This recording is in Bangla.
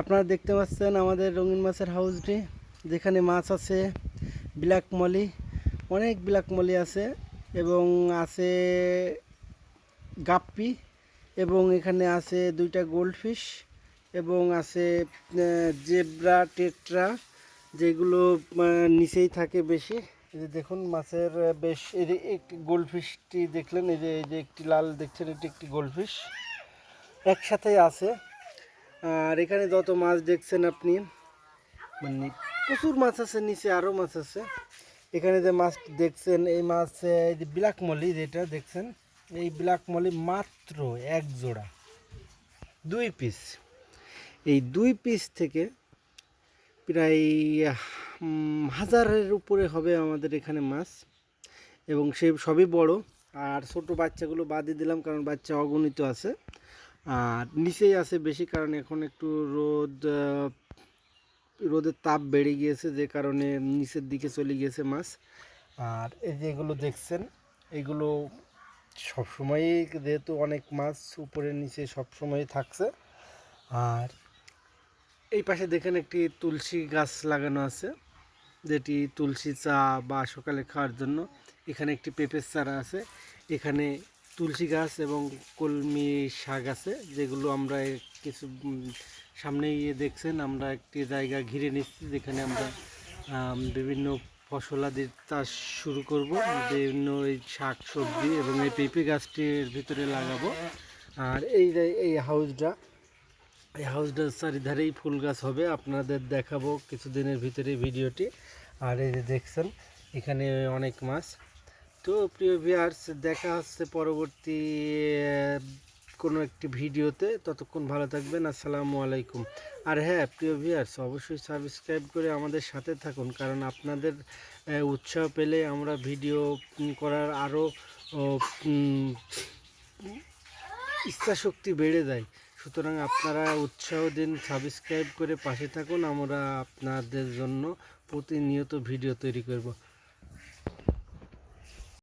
আপনারা দেখতে পাচ্ছেন আমাদের রঙিন মাছের হাউসটি, যেখানে মাছ আছে, ব্ল্যাক মলি, অনেক ব্ল্যাক মলি আছে এবং আছে গাপ্পি এবং এখানে আছে দুইটা গোল্ডফিশ এবং আছে জেব্রা, টেট্রা, যেগুলো নিচেই থাকে বেশি। এই যে দেখুন মাছের বেশ এই যে একটি গোল্ডফিশটি দেখলেন, এই যে এই যে একটি লাল দেখছেন, এটি একটি গোল্ডফিশ। একসাথেই আছে। আর এখানে যত মাছ দেখছেন আপনি মানে প্রচুর মাছ আছে, নিচে আরও মাছ আছে। এখানে যে মাছ দেখছেন, এই মাছ, এই যে ব্ল্যাক মলি যেটা দেখছেন, এই ব্ল্যাক মলি মাত্র এক জোড়া, দুই পিস। এই দুই পিস থেকে প্রায় হাজারের উপরে হবে আমাদের এখানে মাছ। এবং সে সবই বড়, আর ছোট বাচ্চাগুলো বাদই দিলাম, কারণ বাচ্চা অগণিত আছে। আর নিচেই আছে বেশি কারণ এখন একটু রোদ রোদের তাপ বেড়ে গিয়েছে যে কারণে নিচের দিকে চলে গিয়েছে মাছ। আর এই যে এগুলো দেখছেন, এগুলো সবসময়ই যেহেতু অনেক মাছ উপরে নিচে সবসময়ই থাকছে। আর এই পাশে দেখেন একটি তুলসী গাছ লাগানো আছে, যেটি তুলসী চা বা সকালে খাওয়ার জন্য। এখানে একটি পেঁপের চারা আছে। এখানে তুলসী গাছ এবং কলমি শাক আছে যেগুলো আমরা কিছু উম, সামনে গিয়ে দেখছেন আমরা একটি জায়গা ঘিরে নিচ্ছি যেখানে আমরা আম, বিভিন্ন ফসলাদির চাষ শুরু করব বিভিন্ন এই শাক সবজি এবং এই পেঁপে গাছটির ভিতরে লাগাবো। আর এই এই হাউসটা এই হাউসটার চারিধারেই ফুল গাছ হবে আপনাদের দেখাবো কিছুদিনের ভিতরে ভিডিওটি। আর এই যে দেখছেন এখানে অনেক মাছ। তো প্রিয় ভিউয়ার্স দেখা হচ্ছে পরবর্তী কোনো একটি ভিডিওতে। ততক্ষণ ভালো থাকবেন, আসসালামু আলাইকুম। আর হ্যাঁ প্রিয় ভিউয়ার্স অবশ্যই সাবস্ক্রাইব করে আমাদের সাথে থাকুন, কারণ আপনাদের উৎসাহ পেলে আমরা ভিডিও করার আরও ইচ্ছা শক্তি বেড়ে যায়। সুতরাং আপনারা উৎসাহ দিন সাবস্ক্রাইব করে পাশে থাকুন। আমরা আপনাদের জন্য প্রতিনিয়ত ভিডিও তৈরি করব।